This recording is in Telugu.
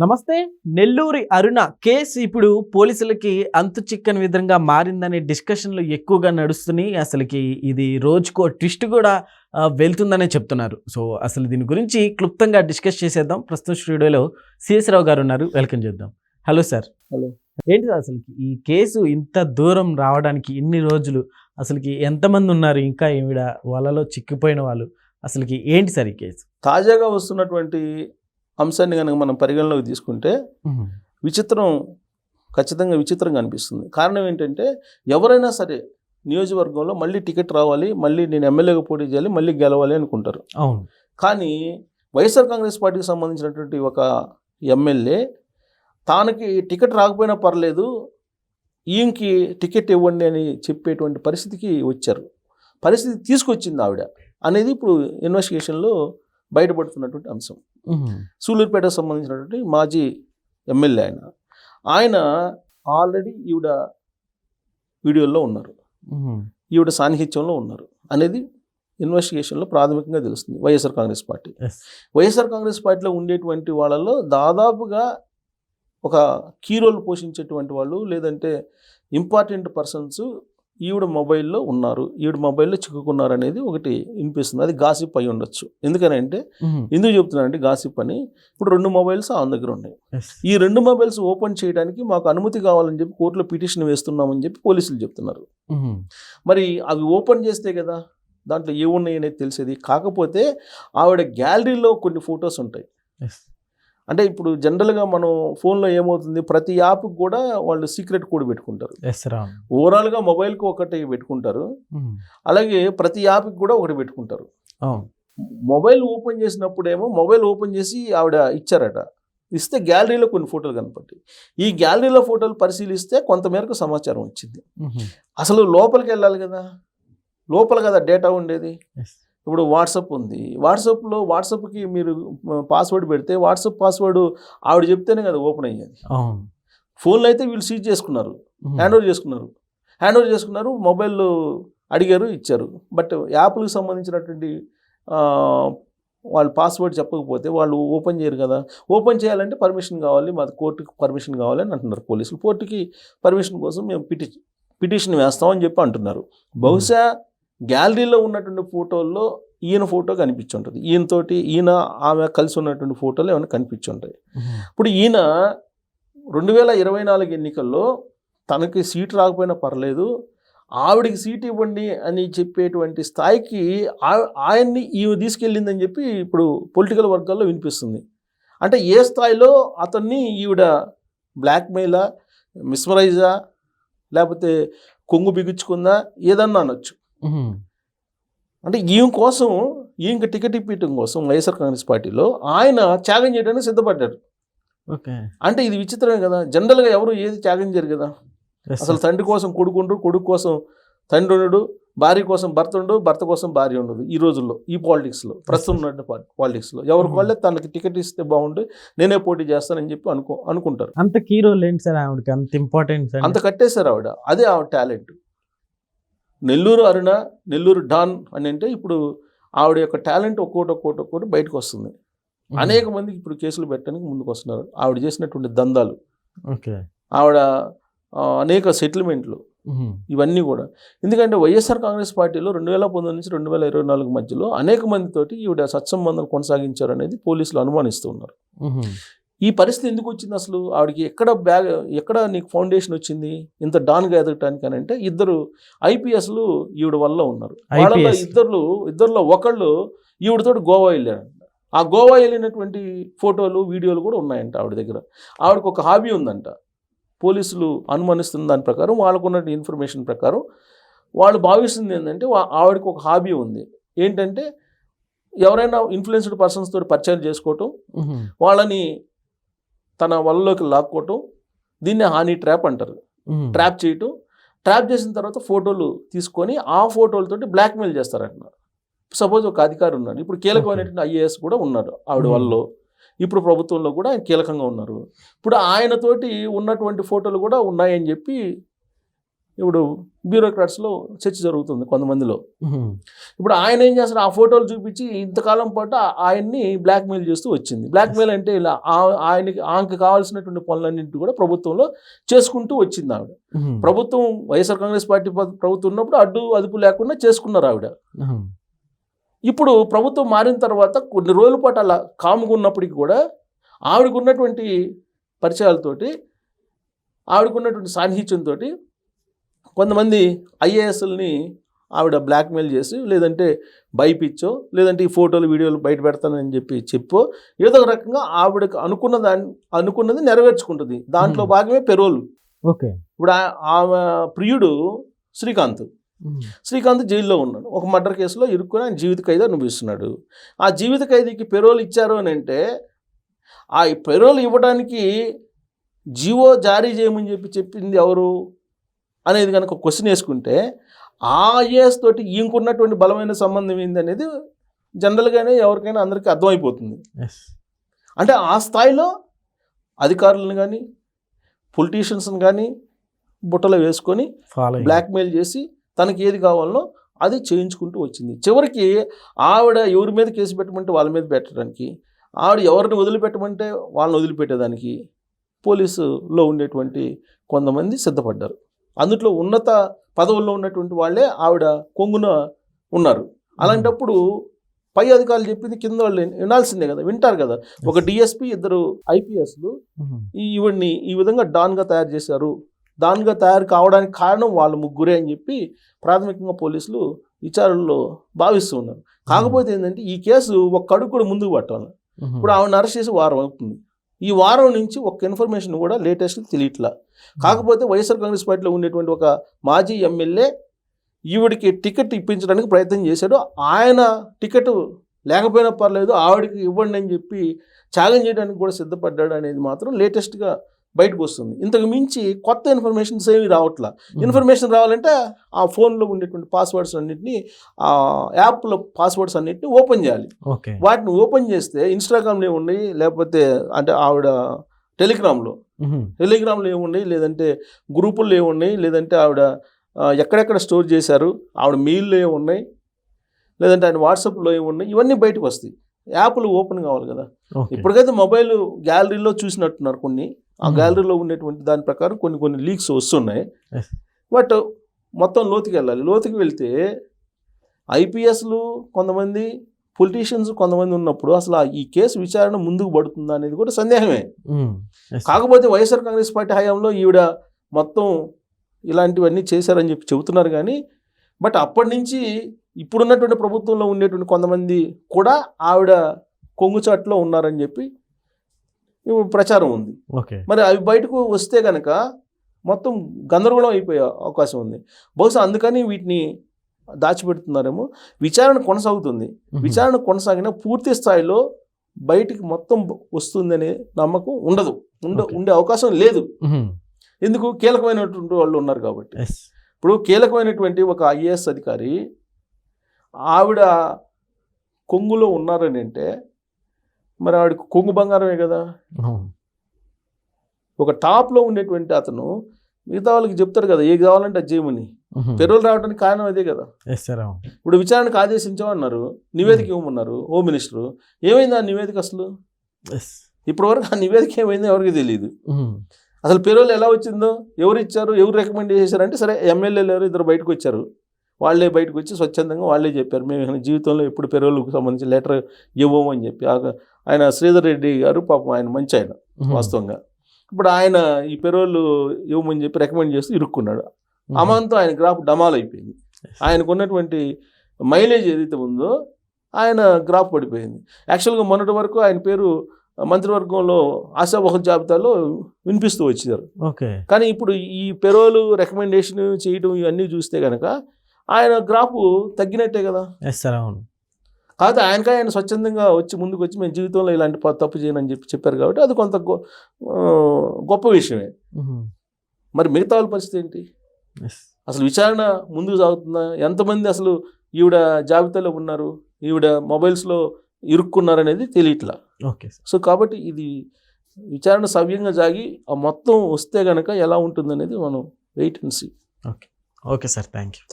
నమస్తే నెల్లూరి అరుణ కేసు ఇప్పుడు పోలీసులకి అంతు చిక్కని విధంగా మారిందనే డిస్కషన్లు ఎక్కువగా నడుస్తున్నాయి. అసలుకి ఇది రోజుకో ట్విస్ట్ కూడా వెళ్తుందనే చెప్తున్నారు. సో అసలు దీని గురించి క్లుప్తంగా డిస్కస్ చేసేద్దాం. ప్రస్తుతం స్టూడియోలో సిఎస్ రావు గారు ఉన్నారు. వెల్కమ్ చేద్దాం. Hello sir. హలో. ఏంటి సార్ అసలుకి ఈ కేసు ఇంత దూరం రావడానికి ఇన్ని రోజులు? అసలుకి ఎంతమంది ఉన్నారు? ఇంకా ఈవిడ వాళ్ళలో చిక్కిపోయిన వాళ్ళు. అసలుకి ఏంటి సార్ ఈ కేసు? తాజాగా వస్తున్నటువంటి అంశాన్ని కనుక మనం పరిగణలోకి తీసుకుంటే విచిత్రం ఖచ్చితంగా విచిత్రంగా అనిపిస్తుంది. కారణం ఏంటంటే ఎవరైనా సరే నియోజకవర్గంలో మళ్ళీ టికెట్ రావాలి మళ్ళీ నేను ఎమ్మెల్యేగా పోటీ చేయాలి మళ్ళీ గెలవాలి అనుకుంటారు. అవును. కానీ వైఎస్ఆర్ కాంగ్రెస్ పార్టీకి సంబంధించినటువంటి ఒక ఎమ్మెల్యే తానికి టికెట్ రాకపోయినా పర్లేదు ఈయనకి టికెట్ ఇవ్వండి అని చెప్పేటువంటి పరిస్థితికి వచ్చారు. పరిస్థితి తీసుకొచ్చింది ఆవిడ అనేది ఇప్పుడు ఇన్వెస్టిగేషన్లో బయటపడుతున్నటువంటి అంశం. సూలూరుపేటకు సంబంధించినటువంటి మాజీ ఎమ్మెల్యే ఆయన. ఆయన ఆల్రెడీ ఈవిడ వీడియోల్లో ఉన్నారు. ఈవిడ సాన్నిహిత్యంలో ఉన్నారు. అనేది ఇన్వెస్టిగేషన్లో ప్రాథమికంగా తెలుస్తుంది. వైఎస్ఆర్ కాంగ్రెస్ పార్టీ. వైఎస్ఆర్ కాంగ్రెస్ పార్టీలో ఉండేటువంటి వాళ్ళలో దాదాపుగా ఒక కీ రోల్ పోషించేటువంటి వాళ్ళు లేదంటే ఇంపార్టెంట్ పర్సన్స్ ఈవిడ మొబైల్లో ఉన్నారు. ఈవిడ మొబైల్లో చిక్కుకున్నారు అనేది ఒకటి వినిపిస్తుంది. అది గాసిప్ అయి ఉండొచ్చు. ఎందుకనంటే ఎందుకు చెప్తున్నానంటే గాసిప్ అని ఇప్పుడు రెండు మొబైల్స్ ఆన్ దగ్గర ఉన్నాయి. ఈ రెండు మొబైల్స్ ఓపెన్ చేయడానికి మాకు అనుమతి కావాలని చెప్పి కోర్టులో పిటిషన్ వేస్తున్నామని చెప్పి పోలీసులు చెప్తున్నారు. మరి అవి ఓపెన్ చేస్తే కదా దాంట్లో ఏమున్నాయి అనేది తెలిసేది. కాకపోతే ఆవిడ గ్యాలరీలో కొన్ని ఫొటోస్ ఉంటాయి. అంటే ఇప్పుడు జనరల్గా మనం ఫోన్లో ఏమవుతుంది? ప్రతి యాప్ కూడా వాళ్ళు సీక్రెట్ కోడ్ పెట్టుకుంటారు. ఓవరాల్గా మొబైల్కి ఒకటి పెట్టుకుంటారు. అలాగే ప్రతి యాప్కి కూడా ఒకటి పెట్టుకుంటారు. మొబైల్ ఓపెన్ చేసినప్పుడేమో మొబైల్ ఓపెన్ చేసి ఆవిడ ఇచ్చారట. ఇస్తే గ్యాలరీలో కొన్ని ఫోటోలు కనపడ్డాయి. ఈ గ్యాలరీలో ఫోటోలు పరిశీలిస్తే కొంతమేరకు సమాచారం వచ్చింది. అసలు లోపలికి వెళ్ళాలి కదా? లోపల కదా డేటా ఉండేది. ఇప్పుడు వాట్సాప్ ఉంది. వాట్సాప్లో వాట్సాప్కి మీరు పాస్వర్డ్ పెడితే వాట్సాప్ పాస్వర్డ్ ఆవిడ చెప్తేనే కదా ఓపెన్ అయ్యేది. ఫోన్లో అయితే వీళ్ళు సీజ్ చేసుకున్నారు. హ్యాండ్ ఓవర్ చేసుకున్నారు. హ్యాండ్ ఓవర్ చేసుకున్నారు మొబైల్ అడిగారు ఇచ్చారు. బట్ యాప్లకు సంబంధించినటువంటి వాళ్ళు పాస్వర్డ్ చెప్పకపోతే వాళ్ళు ఓపెన్ చేయరు కదా. ఓపెన్ చేయాలంటే పర్మిషన్ కావాలి మాది కోర్టుకి పర్మిషన్ కావాలి అని అంటున్నారు పోలీసులు. కోర్టుకి పర్మిషన్ కోసం మేము పిటి పిటిషన్ వేస్తామని చెప్పి అంటున్నారు. బహుశా గ్యాలరీలో ఉన్నటువంటి ఫోటోల్లో ఈయన ఫోటో కనిపించుంటుంది. ఈయనతోటి ఈయన ఆమె కలిసి ఉన్నటువంటి ఫోటోలు ఏమైనా కనిపించుంటాయి. ఇప్పుడు ఈయన రెండు వేల ఇరవై నాలుగు ఎన్నికల్లో తనకి సీట్ రాకపోయినా పర్లేదు ఆవిడికి సీట్ ఇవ్వండి అని చెప్పేటువంటి స్థాయికి ఆ- ఆయన్ని ఈమె తీసుకెళ్ళిందని చెప్పి ఇప్పుడు పొలిటికల్ వర్గాల్లో వినిపిస్తుంది. అంటే ఏ స్థాయిలో అతన్ని ఈవిడ బ్లాక్మెయిలా మిస్మరైజా లేకపోతే కొంగు బిగుచ్చుకుందా ఏదన్నా అనొచ్చు. అంటే ఈయన కోసం ఈయనకి టికెట్ ఇప్పించడం కోసం వైఎస్ఆర్ కాంగ్రెస్ పార్టీలో ఆయన త్యాగం చేయడానికి సిద్ధపడ్డారు ఓకే. అంటే ఇది విచిత్రమే కదా. జనరల్గా ఎవరు ఏది త్యాగం చేయరు కదా. అసలు తండ్రి కోసం కొడుకు ఉండరు కొడుకు కోసం తండ్రి ఉండడు భార్య కోసం భర్త ఉండడు భర్త కోసం భార్య ఉండదు ఈ రోజుల్లో ఈ పాలిటిక్స్లో ప్రస్తుతం ఉన్న పాలిటిక్స్లో. ఎవరికి వాళ్ళే తనకి టికెట్ ఇస్తే బాగుండు నేనే పోటీ చేస్తానని చెప్పి అనుకో అనుకుంటారు. అంత కీ రోల్ ఏంటి సార్ ఆవిడకి? అంత ఇంపార్టెంట్ అంత కట్టేశారు ఆవిడ. అదే ఆవిడ టాలెంట్. నెల్లూరు అరుణ నెల్లూరు డాన్ అని అంటే ఇప్పుడు ఆవిడ యొక్క టాలెంట్ ఒక్కోటి ఒక్కోటి ఒక్కోటి బయటకు వస్తుంది. అనేక మందికి ఇప్పుడు కేసులు పెట్టడానికి ముందుకు వస్తున్నారు ఆవిడ చేసినటువంటి దందాలు. ఆవిడ అనేక సెటిల్మెంట్లు. ఇవన్నీ కూడా. ఎందుకంటే వైఎస్ఆర్ కాంగ్రెస్ పార్టీలో రెండు వేల పంతొమ్మిది నుంచి రెండు వేల ఇరవై నాలుగు మధ్యలో అనేక మందితోటి ఈవిడ సత్సంబంధాలు కొనసాగించారు అనేది పోలీసులు అనుమానిస్తూ ఉన్నారు. ఈ పరిస్థితి ఎందుకు వచ్చింది అసలు? ఆవిడకి ఎక్కడ బ్యాగ్ ఎక్కడ నీకు ఫౌండేషన్ వచ్చింది? ఇంత డాన్గా ఎదగటానికి అని అంటే ఇద్దరు ఐపీఎస్లు ఈవిడ వల్ల ఉన్నారు. వాళ్ళలో. ఇద్దరు ఇద్దరిలో ఒకళ్ళు ఈవిడతోటి గోవా వెళ్ళారంట. ఆ గోవా వెళ్ళినటువంటి ఫోటోలు వీడియోలు కూడా ఉన్నాయంట ఆవిడ దగ్గర. ఆవిడకి ఒక హాబీ ఉందంట. పోలీసులు అనుమానిస్తున్న దాని ప్రకారం వాళ్ళకున్న ఇన్ఫర్మేషన్ ప్రకారం వాళ్ళు భావిస్తుంది ఏంటంటే ఆవిడకి ఒక హాబీ ఉంది. ఏంటంటే ఎవరైనా ఇన్ఫ్లుయెన్స్డ్ పర్సన్స్ తోటి పరిచయం చేసుకోవటం వాళ్ళని తన వలలోకి లాక్కోవటం దీన్ని హానీ ట్రాప్ అంటారు. ట్రాప్ చేయటం ట్రాప్ చేసిన తర్వాత ఫోటోలు తీసుకొని ఆ ఫోటోలతోటి బ్లాక్మెయిల్ చేస్తారంట సపోజ్ ఒక అధికారి ఉన్నాడు ఇప్పుడు కీలకమైనటువంటి ఐఏఎస్ కూడా ఉన్నారు ఆవిడ. వల్ల. ఇప్పుడు ప్రభుత్వంలో కూడా ఆయన కీలకంగా ఉన్నారు. ఇప్పుడు ఆయనతోటి ఉన్నటువంటి ఫోటోలు కూడా ఉన్నాయని చెప్పి ఇప్పుడు బ్యూరోక్రాట్స్లో చర్చ జరుగుతుంది కొంతమందిలో. ఇప్పుడు ఆయన ఏం చేస్తారు ఆ ఫోటోలు చూపించి ఇంతకాలం పాటు ఆయన్ని బ్లాక్మెయిల్ చేస్తూ వచ్చింది బ్లాక్మెయిల్ అంటే ఇలా ఆయనకి ఆమెకు కావాల్సినటువంటి పనులన్నింటి కూడా ప్రభుత్వంలో చేసుకుంటూ వచ్చింది ఆవిడ. ప్రభుత్వం వైఎస్ఆర్ కాంగ్రెస్ పార్టీ ప్రభుత్వం ఉన్నప్పుడు అడ్డు అదుపు లేకుండా చేసుకున్నారు ఆవిడ. ఇప్పుడు ప్రభుత్వం మారిన తర్వాత కొన్ని రోజుల పాటు అలా కాముగా ఉన్నప్పటికీ కూడా ఆవిడకు ఉన్నటువంటి పరిచయాలతోటి ఆవిడకు ఉన్నటువంటి సాన్నిహిత్యంతో కొంతమంది ఐఏఎస్ఎల్ని ఆవిడ బ్లాక్మెయిల్ చేసి లేదంటే భయపిచ్చో లేదంటే ఈ ఫోటోలు వీడియోలు బయట పెడతానని చెప్పి చెప్పో ఏదో ఒక రకంగా ఆవిడకు అనుకున్న దాన్ని అనుకున్నది నెరవేర్చుకుంటుంది. దాంట్లో. భాగమే పెరోలు. ఓకే. ఇప్పుడు ఆ- ఆమె ప్రియుడు శ్రీకాంత్. శ్రీకాంత్ జైల్లో ఉన్నాడు. ఒక మర్డర్ కేసులో ఇరుక్కుని ఆయన జీవిత ఖైదు అనుభవిస్తున్నాడు. ఆ జీవిత ఖైదీకి పెరోల్ ఇచ్చారు అని అంటే ఆ పెరోల్ ఇవ్వడానికి జీవో జారీ చేయమని చెప్పి చెప్పింది ఎవరు? అనేది కనుక క్వశ్చన్ వేసుకుంటే ఆ ఐఏఎస్ తోటి ఈయనకున్నటువంటి బలమైన సంబంధం ఏంది అనేది జనరల్గానే ఎవరికైనా అందరికీ అర్థమైపోతుంది. అంటే ఆ స్థాయిలో అధికారులను కానీ పొలిటీషియన్స్ని కానీ బుట్టలో వేసుకొని. బ్లాక్మెయిల్ చేసి తనకి ఏది కావాలనో అది చేయించుకుంటూ వచ్చింది చివరికి ఆవిడ ఎవరి మీద కేసు పెట్టమంటే వాళ్ళ మీద పెట్టడానికి ఆవిడ ఎవరిని వదిలిపెట్టమంటే వాళ్ళని వదిలిపెట్టేదానికి పోలీసులో ఉండేటువంటి కొంతమంది సిద్ధపడ్డారు అందుట్లో ఉన్నత పదవుల్లో ఉన్నటువంటి వాళ్ళే ఆవిడ కొంగున ఉన్నారు. అలాంటప్పుడు పై అధికారులు చెప్పింది కింద వాళ్ళు వినాల్సిందే కదా వింటారు కదా. ఒక డిఎస్పి ఇద్దరు ఐపీఎస్లు ఈవిడ్ని ఈ విధంగా డాన్గా తయారు చేశారు. డాన్గా తయారు కావడానికి కారణం వాళ్ళు ముగ్గురే అని చెప్పి ప్రాథమికంగా పోలీసులు విచారణలో భావిస్తూ ఉన్నారు. కాకపోతే ఏంటంటే ఈ కేసు ఒక అడుగు కూడా ముందుకు పట్టాలి. ఇప్పుడు ఆవిడ అరెస్ట్ చేసి వారం అవుతుంది. ఈ వారం నుంచి ఒక ఇన్ఫర్మేషన్ కూడా లేటెస్ట్ తెలియట్లా. కాకపోతే వైఎస్ఆర్ కాంగ్రెస్ పార్టీలో ఉండేటువంటి ఒక మాజీ ఎమ్మెల్యే ఈవిడికి టికెట్ ఇప్పించడానికి ప్రయత్నం చేశాడు. ఆయన టికెట్ లేకపోయినా పర్లేదు ఆవిడకి ఇవ్వండి అని చెప్పి త్యాగం చేయడానికి కూడా సిద్ధపడ్డాడు అనేది మాత్రం లేటెస్ట్గా బయటకు వస్తుంది. ఇంతకు మించి కొత్త ఇన్ఫర్మేషన్స్ ఏమి రావట్లా. ఇన్ఫర్మేషన్ రావాలంటే ఆ ఫోన్లో ఉండేటువంటి పాస్వర్డ్స్ అన్నింటినీ ఆ యాప్లో పాస్వర్డ్స్ అన్నింటినీ ఓపెన్ చేయాలి. వాటిని ఓపెన్ చేస్తే ఇన్స్టాగ్రామ్లో ఏమున్నాయి? లేకపోతే అంటే ఆవిడ టెలిగ్రామ్లో. టెలిగ్రామ్లో ఏమున్నాయి? లేదంటే గ్రూపుల్లో ఏమున్నాయి? లేదంటే ఆవిడ ఎక్కడెక్కడ స్టోర్ చేశారు? ఆవిడ మెయిల్లో ఏమున్నాయి? లేదంటే ఆయన వాట్సాప్లో ఏమున్నాయి? ఇవన్నీ బయటకు వస్తాయి. యాప్లు ఓపెన్ కావాలి కదా. ఇప్పటికైతే మొబైల్ గ్యాలరీలో చూసినట్టున్నారు కొన్ని. ఆ. గ్యాలరీలో ఉండేటువంటి దాని ప్రకారం కొన్ని కొన్ని లీక్స్ వస్తున్నాయి. బట్ మొత్తం లోతుకి వెళ్ళాలి. లోతుకి వెళ్తే ఐపీఎస్లు కొంతమంది పొలిటీషియన్స్ కొంతమంది ఉన్నప్పుడు అసలు ఆ ఈ కేసు విచారణ ముందుకు పడుతుందా అనేది కూడా సందేహమే. కాకపోతే వైఎస్ఆర్ కాంగ్రెస్ పార్టీ హయాంలో ఈవిడ మొత్తం ఇలాంటివన్నీ చేశారని చెప్పి చెబుతున్నారు కానీ బట్ అప్పటి నుంచి ఇప్పుడున్నటువంటి ప్రభుత్వంలో ఉండేటువంటి కొంతమంది కూడా ఆవిడ కొంగుచాట్లో ఉన్నారని చెప్పి ప్రచారం ఉంది. ఓకే. మరి అవి బయటకు వస్తే కనుక మొత్తం గందరగోళం అయిపోయే అవకాశం ఉంది. బహుశా అందుకని వీటిని దాచిపెడుతున్నారేమో. విచారణ కొనసాగుతుంది. విచారణ కొనసాగిన పూర్తి స్థాయిలో బయటికి మొత్తం వస్తుందనే నమ్మకం ఉండదు. ఉండ. ఉండే అవకాశం లేదు. ఎందుకు? కీలకమైనటువంటి వాళ్ళు ఉన్నారు కాబట్టి. ఇప్పుడు కీలకమైనటువంటి ఒక ఐఏఎస్ అధికారి ఆవిడ కొంగులో ఉన్నారని అంటే మరి ఆవిడ కొంగు బంగారమే కదా. ఒక టాప్లో ఉండేటువంటి అతను మిగతా వాళ్ళకి చెప్తారు కదా ఏ కావాలంటే అది చేయమని. పెరోల్ రావడానికి కారణం అదే కదా. ఇప్పుడు విచారణకు ఆదేశించామన్నారు నివేదిక ఇవ్వమన్నారు హోమ్ మినిస్టర్ ఏమైంది ఆ నివేదిక అసలు Yes. ఇప్పటివరకు ఆ నివేదిక ఏమైందో ఎవరికి తెలియదు. అసలు పెరోల్ ఎలా వచ్చిందో ఎవరు ఇచ్చారు ఎవరు రికమెండ్ చేశారంటే సరే ఎమ్మెల్యేలు ఎవరు ఇద్దరు బయటకు వచ్చారు వాళ్ళే బయటకు వచ్చి స్వచ్ఛందంగా వాళ్ళే చెప్పారు. మేము జీవితంలో ఎప్పుడు పెరోల్కి సంబంధించి లెటర్ ఇవ్వము అని చెప్పి. ఆయన శ్రీధర్ రెడ్డి గారు పాపం ఆయన మంచి ఆయన. వాస్తవంగా. ఇప్పుడు ఆయన ఈ పెరోల్ ఇవ్వమని చెప్పి రికమెండ్ చేస్తూ ఇరుక్కున్నాడు. అమాంతం ఆయన గ్రాఫ్ డమాల్ అయిపోయింది. ఆయనకు ఉన్నటువంటి మైలేజ్ ఏదైతే ఉందో ఆయన గ్రాఫ్ పడిపోయింది. యాక్చువల్గా మొన్నటి వరకు ఆయన పేరు మంత్రివర్గంలో ఆశావహ జాబితాలో వినిపిస్తూ వచ్చారు ఓకే. కానీ ఇప్పుడు ఈ పెరోలు రికమెండేషన్ చేయడం ఇవన్నీ చూస్తే కనుక ఆయన గ్రాఫ్ తగ్గినట్టే కదా. ఎస్ సార్ అవును. కాకపోతే ఆయనకా ఆయన స్వచ్ఛందంగా వచ్చి ముందుకు వచ్చి మేము జీవితంలో ఇలాంటి తప్పు చేయనని చెప్పి చెప్పారు కాబట్టి అది కొంత గొప్ప విషయమే. మరి మిగతా వాళ్ళ పరిస్థితి ఏంటి. అసలు విచారణ ముందుకు సాగుతుందా? ఎంతమంది అసలు ఈవిడ జాబితాలో ఉన్నారు? ఈవిడ మొబైల్స్లో ఇరుక్కున్నారనేది తెలియట్లా. ఓకే సార్ సో కాబట్టి ఇది విచారణ సవ్యంగా సాగి ఆ మొత్తం వస్తే గనక ఎలా ఉంటుందనేది మనం wait and see okay sir thank you